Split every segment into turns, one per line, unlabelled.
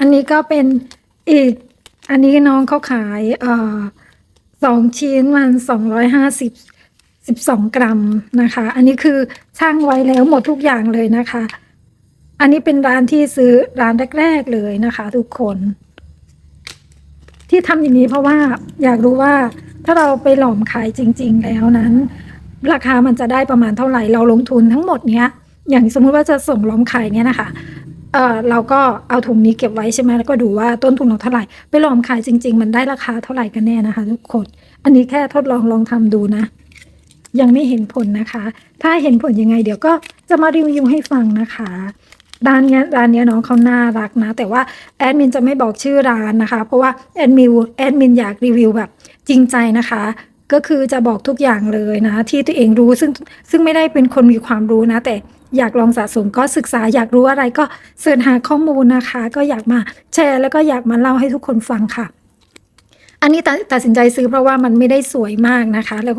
อันนี้ก็เป็นอีก อันนี้น้องเขาขายเอ่อสองชิ้นมันสองร้อยห้าสิบสิบสองกรัมนะคะ อันนี้คือช่างไว้แล้วหมดทุกอย่างเลยนะคะ อันนี้เป็นร้านที่ซื้อร้านแรก ๆ เลยนะคะ ทุกคน ที่ทำอย่างนี้เพราะว่าอยากรู้ว่าถ้าเราไปหลอมขายจริง ๆ แล้วนั้น ราคามันจะได้ประมาณเท่าไหร่เราลงทุนทั้งหมดเนี้ย อย่างสมมุติว่าจะส่งหลอมขายเนี้ยนะคะ เออเราก็เอาถุงนี้เก็บไว้ใช่ไหมแล้วก็ดูว่าต้นทุนเราเท่าไหร่ ไปลองขายจริง ๆ มันได้ราคาเท่าไหร่กันแน่นะคะ ทุกคน อันนี้แค่ทดลองลองทำดูนะ ยังไม่เห็นผลนะคะ ถ้าเห็นผลยังไง เดี๋ยวก็จะมารีวิวให้ฟังนะคะร้านเนี้ยร้านเนี้ยน้องเขาน่ารักนะ แต่ว่าแอดมินจะไม่บอกชื่อร้านนะคะ เพราะว่าแอดมินแอดมินอยากรีวิวแบบจริงใจนะคะ ก็คือจะบอกทุกอย่างเลยนะ ที่ตัวเองรู้ซึ่งซึ่งไม่ได้เป็นคนมีความรู้นะ แต่อยากลองสะสมก็ศึกษาอยากรู้อะไรก็เสิร์ชหาข้อมูลนะคะ ก็อยากมาแชร์แล้วก็อยากมาเล่าให้ทุกคนฟังค่ะ อันนี้ตัดตัดสินใจซื้อเพราะว่ามันไม่ได้สวยมากนะคะ แล้ว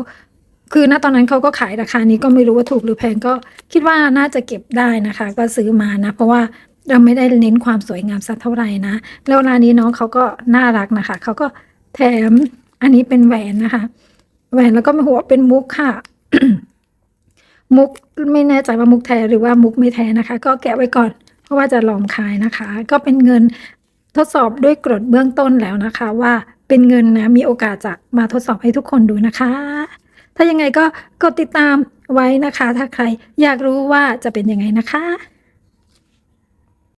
คือณตอนนั้นเขาก็ขายราคานี้ก็ไม่รู้ว่าถูกหรือแพงก็คิดว่าน่าจะเก็บได้นะคะ ก็ซื้อมานะ เพราะว่าเราไม่ได้เน้นความสวยงามสักเท่าไหร่นะ แล้วร้านนี้น้องเขาก็น่ารักนะคะเขาก็แถมอันนี้เป็นแหวนนะคะ แหวนแล้วก็หัวเป็นมุกค่ะ มุกไม่แน่ใจว่ามุกแท้หรือว่ามุกไม่แท้นะคะ ก็แกะไว้ก่อน เพราะว่าจะลองขายนะคะ ก็เป็นเงินทดสอบด้วยกรดเบื้องต้นแล้วนะคะ ว่าเป็นเงินนะมีโอกาสจะมาทดสอบให้ทุกคนดูนะคะ ถ้ายังไงก็กดติดตามไว้นะคะ ถ้าใครอยากรู้ว่าจะเป็นยังไงนะคะ